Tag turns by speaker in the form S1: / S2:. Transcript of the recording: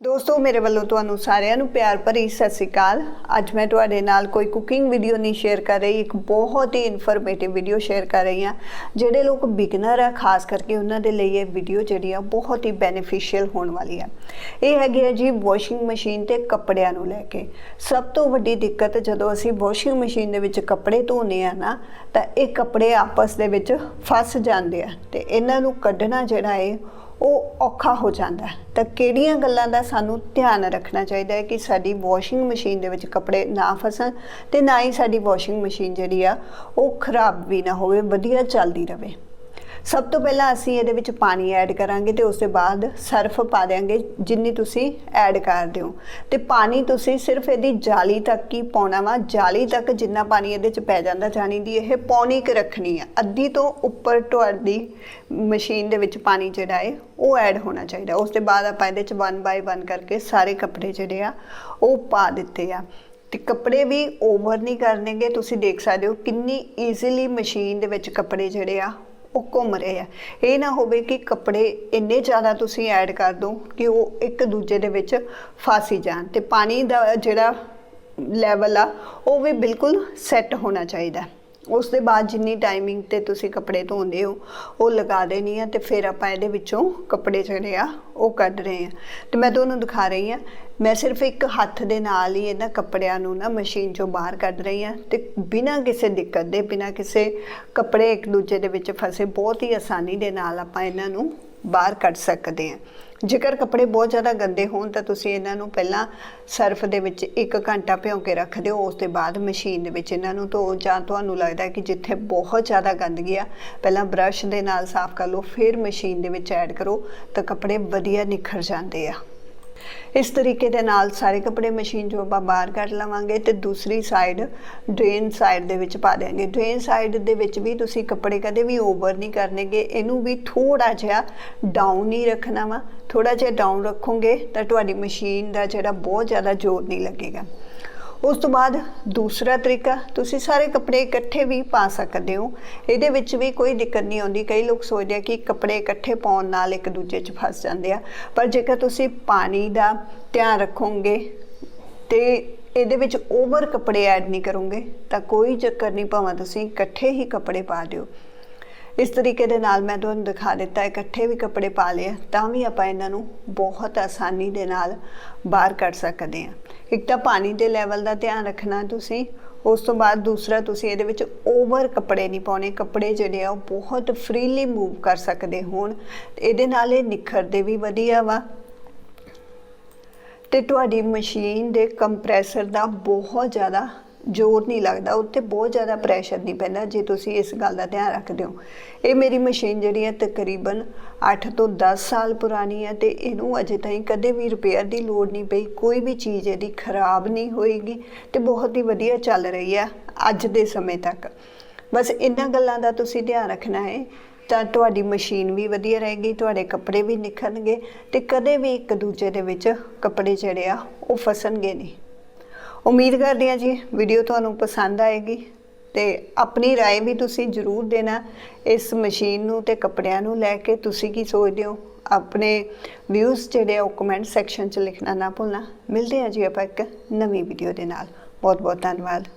S1: ਦੋਸਤੋ, ਮੇਰੇ ਵੱਲੋਂ ਤੁਹਾਨੂੰ ਸਾਰਿਆਂ ਨੂੰ ਪਿਆਰ ਭਰੀ ਸਤਿ ਸ੍ਰੀ ਅਕਾਲ। ਅੱਜ ਮੈਂ ਤੁਹਾਡੇ ਨਾਲ ਕੋਈ ਕੁਕਿੰਗ ਵੀਡੀਓ ਨਹੀਂ ਸ਼ੇਅਰ ਕਰ ਰਹੀ, ਇੱਕ ਬਹੁਤ ਹੀ ਇਨਫੋਰਮੇਟਿਵ ਵੀਡੀਓ ਸ਼ੇਅਰ ਕਰ ਰਹੀ ਹਾਂ, ਜਿਹੜੇ ਲੋਕ ਬਿਗਨਰ ਆ, ਖਾਸ ਕਰਕੇ ਉਹਨਾਂ ਦੇ ਲਈ ਇਹ ਵੀਡੀਓ ਜਿਹੜੀ ਆ ਬਹੁਤ ਹੀ ਬੈਨੀਫੀਸ਼ੀਅਲ ਹੋਣ ਵਾਲੀ ਆ। ਇਹ ਹੈਗੀ ਹੈ ਜੀ ਵਾਸ਼ਿੰਗ ਮਸ਼ੀਨ ਤੇ ਕੱਪੜਿਆਂ ਨੂੰ ਲੈ ਕੇ। ਸਭ ਤੋਂ ਵੱਡੀ ਦਿੱਕਤ ਜਦੋਂ ਅਸੀਂ ਵਾਸ਼ਿੰਗ ਮਸ਼ੀਨ ਦੇ ਵਿੱਚ ਕੱਪੜੇ ਧੋਨੇ ਆ ਨਾ, ਤਾਂ ਇਹ ਕੱਪੜੇ ਆਪਸ ਦੇ ਵਿੱਚ ਫਸ ਜਾਂਦੇ ਆ ਤੇ ਇਹਨਾਂ ਨੂੰ ਕੱਢਣਾ ਜਿਹੜਾ ਹੈ ਉਹ ਔਖਾ ਹੋ ਜਾਂਦਾ ਤਾਂ ਕਿਹੜੀਆਂ ਗੱਲਾਂ ਦਾ ਸਾਨੂੰ ਧਿਆਨ ਰੱਖਣਾ ਚਾਹੀਦਾ ਹੈ ਕਿ ਸਾਡੀ ਵਾਸ਼ਿੰਗ ਮਸ਼ੀਨ ਦੇ ਵਿੱਚ ਕੱਪੜੇ ਨਾ ਫਸਣ ਤੇ ਨਾ ਹੀ ਸਾਡੀ ਵਾਸ਼ਿੰਗ ਮਸ਼ੀਨ ਜਿਹੜੀ ਆ, ਉਹ ਖਰਾਬ ਵੀ ਨਾ ਹੋਵੇ, ਵਧੀਆ ਚੱਲਦੀ ਰਹੇ। ਸਭ ਤੋਂ ਪਹਿਲਾਂ ਅਸੀਂ ਇਹਦੇ ਵਿੱਚ ਪਾਣੀ ਐਡ ਕਰਾਂਗੇ ਤੇ ਉਸ ਤੋਂ ਬਾਅਦ ਸਰਫ ਪਾ ਦੇਾਂਗੇ ਜਿੰਨੀ ਤੁਸੀਂ ਐਡ ਕਰਦੇ ਹੋ ਤੇ ਪਾਣੀ ਤੁਸੀਂ ਸਿਰਫ ਇਹਦੀ ਜਾਲੀ ਤੱਕ ਹੀ ਪਾਉਣਾ ਵਾ। ਜਾਲੀ ਤੱਕ ਜਿੰਨਾ ਪਾਣੀ ਇਹਦੇ ਚ ਪੈ ਜਾਂਦਾ, ਜਾਣੀ ਦੀ ਇਹ ਪੌਣੀ ਕੁ ਰੱਖਣੀ ਆ। ਅੱਧੀ ਤੋਂ ਉੱਪਰ ਤੁਹਾਡੀ ਮਸ਼ੀਨ ਦੇ ਵਿੱਚ ਪਾਣੀ ਜਿਹੜਾ ਹੈ ਉਹ ਐਡ ਹੋਣਾ ਚਾਹੀਦਾ। ਉਸ ਤੋਂ ਬਾਅਦ ਆਪਾਂ ਇਹਦੇ ਚ 1 ਬਾਈ 1 ਕਰਕੇ ਸਾਰੇ ਕੱਪੜੇ ਜਿਹੜੇ ਆ, ਉਹ ਪਾ ਦਿੱਤੇ ਆ। ਤੇ ਕੱਪੜੇ ਵੀ ਓਵਰ ਨਹੀਂ ਕਰਨੇਗੇ। ਤੁਸੀਂ ਦੇਖ ਸਕਦੇ ਹੋ ਕਿੰਨੀ ਈਜ਼ੀਲੀ ਮਸ਼ੀਨ ਦੇ ਵਿੱਚ ਕੱਪੜੇ ਜਿਹੜੇ ਆ ਉਹ ਘੁੰਮ ਰਹੇ ਆ। ਇਹ ਨਾ ਹੋਵੇ ਕਿ ਕੱਪੜੇ ਇੰਨੇ ਜ਼ਿਆਦਾ ਤੁਸੀਂ ਐਡ ਕਰ ਦੋ ਕਿ ਉਹ ਇੱਕ ਦੂਜੇ ਦੇ ਵਿੱਚ ਫਾਸੀ ਜਾਣ ਤੇ ਪਾਣੀ ਦਾ ਜਿਹੜਾ ਲੈਵਲ ਆ, ਉਹ ਵੀ ਬਿਲਕੁਲ ਸੈੱਟ ਹੋਣਾ ਚਾਹੀਦਾ। ਉਸ ਦੇ ਬਾਅਦ ਜਿੰਨੀ ਟਾਈਮਿੰਗ ਤੇ ਤੁਸੀਂ ਕੱਪੜੇ ਧੋਂਦੇ ਹੋ, ਉਹ ਲਗਾ ਦੇਣੀ ਆ ਤੇ ਫਿਰ ਆਪਾਂ ਇਹਦੇ ਵਿੱਚੋਂ ਕੱਪੜੇ ਜਿਹੜੇ ਆ, ਉਹ ਕੱਢ ਰਹੇ ਆ। ਤੇ ਮੈਂ ਤੁਹਾਨੂੰ ਦਿਖਾ ਰਹੀ ਆ, ਮੈਂ ਸਿਰਫ ਇੱਕ ਹੱਥ ਦੇ ਨਾਲ ਹੀ ਇਹਨਾਂ ਕੱਪੜਿਆਂ ਨੂੰ ਨਾ ਮਸ਼ੀਨ ਚੋਂ ਬਾਹਰ ਕੱਢ ਰਹੀ ਆ ਤੇ ਬਿਨਾਂ ਕਿਸੇ ਦਿੱਕਤ ਦੇ, ਬਿਨਾਂ ਕਿਸੇ ਕੱਪੜੇ ਇੱਕ ਦੂਜੇ ਦੇ ਵਿੱਚ ਫਸੇ, ਬਹੁਤ ਹੀ ਆਸਾਨੀ ਦੇ ਨਾਲ ਆਪਾਂ ਇਹਨਾਂ ਨੂੰ ਬਾਹਰ ਕੱਢ ਸਕਦੇ ਹਾਂ ਜੇਕਰ ਕੱਪੜੇ ਬਹੁਤ ਜ਼ਿਆਦਾ ਗੰਦੇ ਹੋਣ, ਤਾਂ ਤੁਸੀਂ ਇਹਨਾਂ ਨੂੰ ਪਹਿਲਾਂ ਸਰਫ ਦੇ ਵਿੱਚ 1 ਘੰਟਾ ਭਿਓ ਕੇ ਰੱਖ ਦਿਓ। ਉਸ ਤੋਂ ਬਾਅਦ ਮਸ਼ੀਨ ਦੇ ਵਿੱਚ ਇਹਨਾਂ ਨੂੰ ਧੋ ਜਾਂ ਤੁਹਾਨੂੰ ਲੱਗਦਾ ਹੈ ਕਿ ਜਿੱਥੇ ਬਹੁਤ ਜ਼ਿਆਦਾ ਗੰਦਗੀ ਆ, ਪਹਿਲਾਂ ਬ੍ਰਸ਼ ਦੇ ਨਾਲ ਸਾਫ਼ ਕਰ ਲਓ, ਫਿਰ ਮਸ਼ੀਨ ਦੇ ਵਿੱਚ ਐਡ ਕਰੋ ਤਾਂ ਕੱਪੜੇ ਵਧੀਆ ਨਿਖਰ ਜਾਂਦੇ ਆ। ਇਸ ਤਰੀਕੇ ਦੇ ਨਾਲ ਸਾਰੇ ਕੱਪੜੇ ਮਸ਼ੀਨ ਚੋਂ ਆਪਾਂ ਬਾਹਰ ਕੱਢ ਲਵਾਂਗੇ ਤੇ ਦੂਸਰੀ ਸਾਈਡ ਡਰੇਨ ਸਾਈਡ ਦੇ ਵਿੱਚ ਪਾ ਦੇਾਂਗੇ ਡਰੇਨ ਸਾਈਡ ਦੇ ਵਿੱਚ ਵੀ ਤੁਸੀਂ ਕੱਪੜੇ ਕਦੇ ਵੀ ਓਵਰ ਨਹੀਂ ਕਰਨੇਗੇ ਇਹਨੂੰ ਵੀ ਥੋੜਾ ਜਿਹਾ ਡਾਊਨ ਹੀ ਰੱਖਣਾ ਵਾ। ਥੋੜਾ ਜਿਹਾ ਡਾਊਨ ਰੱਖੋਗੇ ਤਾਂ ਤੁਹਾਡੀ ਮਸ਼ੀਨ ਦਾ ਜਿਹੜਾ ਬਹੁਤ ਜ਼ਿਆਦਾ ਜ਼ੋਰ ਨਹੀਂ ਲੱਗੇਗਾ। ਉਸ ਤੋਂ ਬਾਅਦ ਦੂਸਰਾ ਤਰੀਕਾ, ਤੁਸੀਂ ਸਾਰੇ ਕੱਪੜੇ ਇਕੱਠੇ ਵੀ ਪਾ ਸਕਦੇ ਹੋ। ਇਹਦੇ ਵਿੱਚ ਵੀ ਕੋਈ ਦਿੱਕਤ ਨਹੀਂ ਆਉਂਦੀ। ਕਈ ਲੋਕ ਸੋਚਦੇ ਆ ਕਿ ਕੱਪੜੇ ਇਕੱਠੇ ਪਾਉਣ ਨਾਲ ਇੱਕ ਦੂਜੇ 'ਚ ਫਸ ਜਾਂਦੇ ਆ। ਪਰ ਜੇਕਰ ਤੁਸੀਂ ਪਾਣੀ ਦਾ ਧਿਆਨ ਰੱਖੋਗੇ ਤੇ ਇਹਦੇ ਵਿੱਚ ਓਵਰ ਕੱਪੜੇ ਐਡ ਨਹੀਂ ਕਰੋਗੇ, ਤਾਂ ਕੋਈ ਚੱਕਰ ਨਹੀਂ, ਭਾਵੇਂ ਤੁਸੀਂ ਇਕੱਠੇ ਹੀ ਕੱਪੜੇ ਪਾ ਦਿਓ। ਇਸ ਤਰੀਕੇ ਦੇ ਨਾਲ ਮੈਂ ਤੁਹਾਨੂੰ ਦਿਖਾ ਦਿੱਤਾ, ਇਕੱਠੇ ਵੀ ਕੱਪੜੇ ਪਾ ਲਏ ਤਾਂ ਵੀ ਆਪਾਂ ਇਹਨਾਂ ਨੂੰ ਬਹੁਤ ਆਸਾਨੀ ਦੇ ਨਾਲ ਬਾਹਰ ਕੱਢ ਸਕਦੇ ਹਾਂ ਇੱਕ ਤਾਂ ਪਾਣੀ ਦੇ ਲੈਵਲ ਦਾ ਧਿਆਨ ਰੱਖਣਾ ਤੁਸੀਂ, ਉਸ ਤੋਂ ਬਾਅਦ ਦੂਸਰਾ ਤੁਸੀਂ ਇਹਦੇ ਵਿੱਚ ਓਵਰ ਕੱਪੜੇ ਨਹੀਂ ਪਾਉਣੇ, ਕੱਪੜੇ ਜਿਹੜੇ ਆ ਉਹ ਬਹੁਤ ਫ੍ਰੀਲੀ ਮੂਵ ਕਰ ਸਕਦੇ ਹੋਣ ਇਹਦੇ ਨਾਲ ਇਹ ਨਿਖਰਦੇ ਵੀ ਵਧੀਆ ਵਾ। ਤੇ ਤੁਹਾਡੀ ਮਸ਼ੀਨ ਦੇ ਕੰਪਰੈਸਰ ਦਾ ਬਹੁਤ ਜ਼ਿਆਦਾ ਜ਼ੋਰ ਨਹੀਂ ਲੱਗਦਾ, ਉੱਤੇ ਬਹੁਤ ਜ਼ਿਆਦਾ ਪ੍ਰੈਸ਼ਰ ਨਹੀਂ ਪੈਂਦਾ ਜੇ ਤੁਸੀਂ ਇਸ ਗੱਲ ਦਾ ਧਿਆਨ ਰੱਖਦੇ ਹੋ। ਇਹ ਮੇਰੀ ਮਸ਼ੀਨ ਜਿਹੜੀ ਹੈ ਤਕਰੀਬਨ 8 ਤੋਂ 10 ਸਾਲ ਪੁਰਾਣੀ ਹੈ ਤੇ ਇਹਨੂੰ ਅਜੇ ਤਾਈਂ ਕਦੇ ਵੀ ਰਿਪੇਅਰ ਦੀ ਲੋੜ ਨਹੀਂ ਪਈ, ਕੋਈ ਵੀ ਚੀਜ਼ ਇਹਦੀ ਖਰਾਬ ਨਹੀਂ ਹੋਏਗੀ ਤੇ ਬਹੁਤ ਹੀ ਵਧੀਆ ਚੱਲ ਰਹੀ ਹੈ ਅੱਜ ਦੇ ਸਮੇਂ ਤੱਕ। ਬਸ ਇਹਨਾਂ ਗੱਲਾਂ ਦਾ ਤੁਸੀਂ ਧਿਆਨ ਰੱਖਣਾ ਹੈ, ਤਾਂ ਤੁਹਾਡੀ ਮਸ਼ੀਨ ਵੀ ਵਧੀਆ ਰਹੇਗੀ, ਤੁਹਾਡੇ ਕੱਪੜੇ ਵੀ ਨਿਖਰਨਗੇ ਤੇ ਕਦੇ ਵੀ ਇੱਕ ਦੂਜੇ ਦੇ ਵਿੱਚ ਕੱਪੜੇ ਜਿਹੜੇ ਆ ਉਹ ਫਸਣਗੇ ਨਹੀਂ। ਉਮੀਦ ਕਰਦੀ ਹਾਂ ਜੀ ਵੀਡੀਓ ਤੁਹਾਨੂੰ ਪਸੰਦ ਆਏਗੀ ਤੇ ਆਪਣੀ رائے ਵੀ ਤੁਸੀਂ ਜ਼ਰੂਰ ਦੇਣਾ ਇਸ ਮਸ਼ੀਨ ਨੂੰ ਤੇ ਕੱਪੜਿਆਂ ਨੂੰ ਲੈ ਕੇ ਤੁਸੀਂ ਕੀ ਸੋਚਦੇ ਹੋ ਆਪਣੇ ਵਿਊਜ਼ ਜਿਹੜੇ ਆ ਉਹ ਕਮੈਂਟ ਸੈਕਸ਼ਨ 'ਚ ਲਿਖਣਾ ਨਾ ਭੁੱਲਣਾ ਮਿਲਦੇ ਹਾਂ ਜੀ ਆਪਾਂ ਇੱਕ ਨਵੀਂ ਵੀਡੀਓ ਦੇ ਨਾਲ ਬਹੁਤ ਬਹੁਤ ਧੰਨਵਾਦ